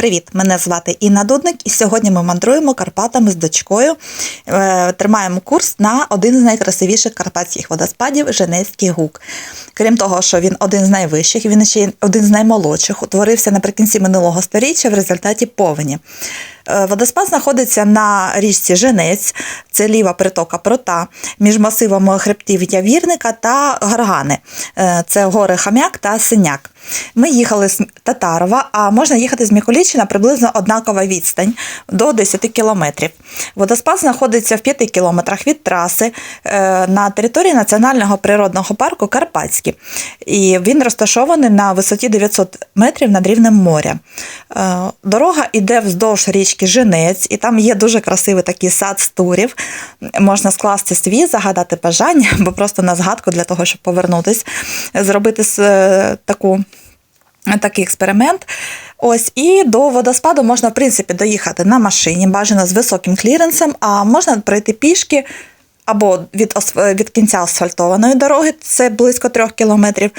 Привіт! Мене звати Інна Дудник, і сьогодні ми мандруємо Карпатами з дочкою. Е, Тримаємо курс на один з найкрасивіших карпатських водоспадів Женевський гук. Крім того, що він один з найвищих, він ще один з наймолодших, утворився наприкінці минулого століття в результаті повені. Е, Водоспад знаходиться на річці Женець, це ліва притока Прота, між масивами хребтів Явірника та Гаргани. Е, Це гори Хам'як та Синяк. Ми їхали з Татарова, а можна їхати з Миколічина приблизно однакова відстань до 10 кілометрів. Водоспад знаходиться в 5 кілометрах від траси е, на території Національного природного парку Карпатські. І він розташований на висоті 900 метрів над рівнем моря. Е, Дорога йде вздовж річки Женець, і там є дуже красивий такий сад з турів. Можна скласти свій, загадати бажання, або просто на згадку для того, щоб повернутись, зробити е, таку такий експеримент. Ось і до водоспаду можна, в принципі, доїхати на машині, бажано з високим кліренсом, а можна пройти пішки. Або від, від кінця асфальтованої дороги, це близько трьох кілометрів,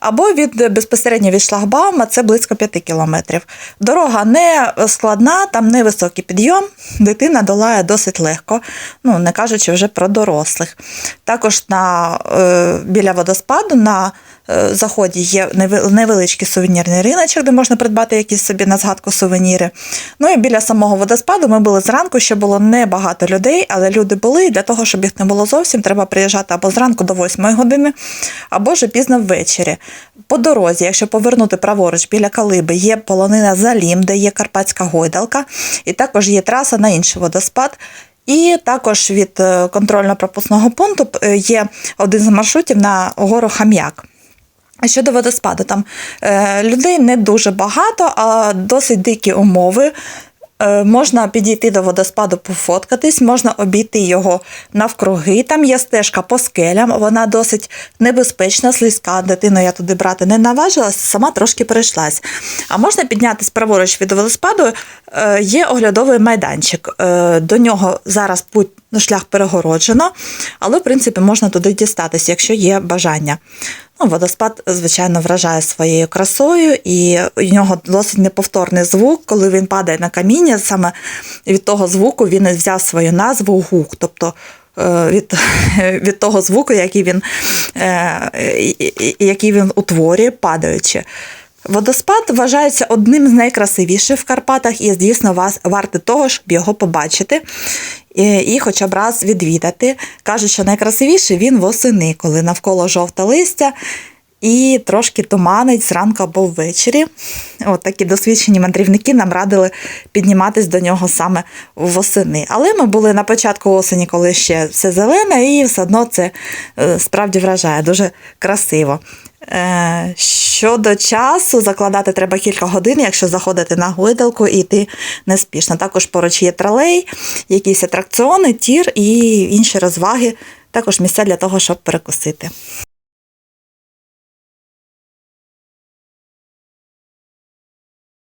або від безпосередньо від шлагбаума, це близько 5 кілометрів. Дорога не складна, там невисокий підйом, дитина долає досить легко, ну не кажучи вже про дорослих. Також на, е, біля водоспаду на е, заході є невеличкий сувенірний риночок, де можна придбати якісь собі на згадку сувеніри. Ну і біля самого водоспаду ми були зранку, ще було небагато людей, але люди були. І для того, щоб їх не було зовсім, треба приїжджати або зранку до 8 години, або ж пізно ввечері. По дорозі, якщо повернути праворуч біля Калиби, є полонина Залім, де є Карпатська гойдалка, і також є траса на інший водоспад. І також від е, контрольно-пропускного пункту е, є один з маршрутів на гору Хам'як. Щодо водоспаду, там е, людей не дуже багато, а досить дикі умови. Е, можна підійти до водоспаду, пофоткатись, можна обійти його навкруги. Там є стежка по скелям, вона досить небезпечна, слизька. Дитину я туди брати не наважилась, сама трошки перейшлась. А можна піднятися праворуч від водоспаду, е, є оглядовий майданчик. Е, До нього зараз путь ну, шлях перегороджено, але в принципі можна туди дістатися, якщо є бажання. Ну, водоспад, звичайно, вражає своєю красою, і у нього досить неповторний звук. Коли він падає на каміння, саме від того звуку він взяв свою назву гук. Тобто е, від, від того звуку, який він, е, який він утворює, падаючи. Водоспад вважається одним з найкрасивіших в Карпатах і, звісно, вас варте того, щоб його побачити і, хоча б раз відвідати. Кажуть, що найкрасивіший він восени, коли навколо жовте листя і трошки туманить зранку або ввечері. От такі досвідчені мандрівники нам радили підніматись до нього саме восени. Але ми були на початку осені, коли ще все зелене, і все одно це е, справді вражає дуже красиво. Е, Щодо часу, закладати треба кілька годин, якщо заходити на гойдалку і йти неспішно. Також поруч є тролей, якісь атракціони, тір і інші розваги, також місця для того, щоб перекусити.